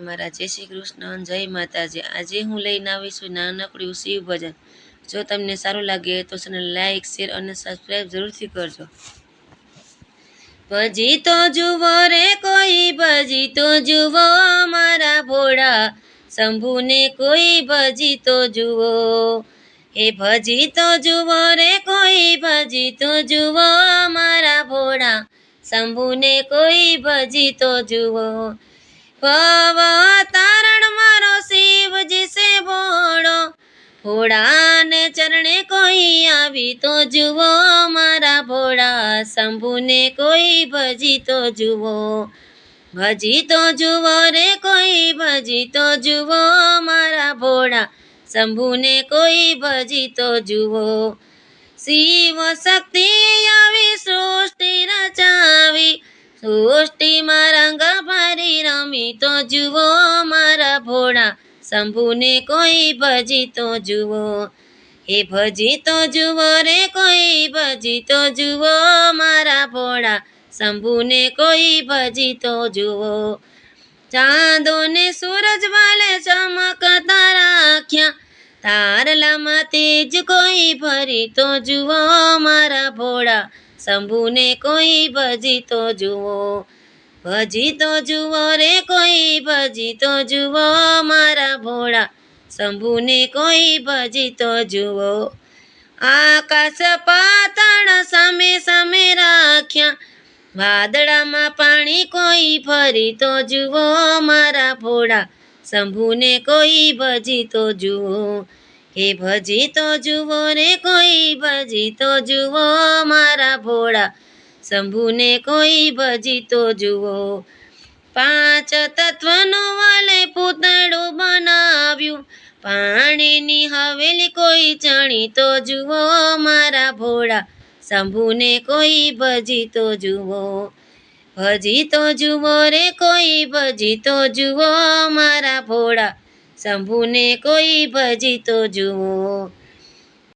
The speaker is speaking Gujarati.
મારા જય શ્રી કૃષ્ણ, જય માતાજી. આજે હું લઈને આવીશું નાનકડ્યું શિવ ભજન. જો તમને સારું લાગે તો ચેનલ લાઈક શેર અને સબસ્ક્રાઈબ જરૂરથી કરજો. ભજી તો જુઓ રે કોઈ, ભજી તો જુઓ મારા ભોળા. શંભુને કોઈ, ભજી તો જુઓ. હે ભજી તો જુઓ રે કોઈ, ભજી તો જુઓ મારા ભોળા. શંભુને કોઈ, ભજી તો જુઓ. ભવ તારણ મારો શિવજી સે ભોળો. ભોળાને ચરણે કોઈ આવી તો જુઓ મારા ભોળા. શંભુને કોઈ ભજી તો જુઓ. ભજી તો જુઓ રે કોઈ, ભજી તો જુઓ મારા ભોળા. શંભુને કોઈ ભજી તો જુઓ. શિવ શક્તિ સૃષ્ટિમાં રંગ ભરી રમી તો જુઓ મારા ભોળા. શંભુને કોઈ ભજી તો જુઓ. હે ભજી તો જુઓ રે, કોઈ ભજી તો જુઓ મારા ભોળા. શંભુને કોઈ ભજી તો જુઓ. ચાંદો ને સૂરજ વાલે ચમકતા રાખ્યા તારલામાં તેજ કોઈ ભરી તો જુઓ મારા ભોળા. શંભુને કોઈ ભજી તો જુઓ, ભજી તો જુઓ રે, કોઈ ભજી તો જુઓ મારા ભોળા. શંભુને કોઈ ભજી તો જુઓ, આકાશ પાતાળ સામે સામે રાખ્યા. વાદળામાં પાણી કોઈ ફરી તો જુઓ મારા ભોળા. શંભુને કોઈ ભજી તો જુઓ હે ભજી તો જુઓ રે કોઈ, ભજી તો જુઓ મારા ભોળા. શંભુને કોઈ, ભજી તો જુઓ. પાંચ તત્વનો વાલે પૂતળું બનાવ્યું. પાણીની હવેલી કોઈ ચણી તો જુઓ મારા ભોળા. શંભુને કોઈ, ભજી તો જુઓ. ભજી તો જુઓ રે કોઈ, ભજી તો જુઓ મારા ભોળા. શંભુને કોઈ ભજી તો જુઓ.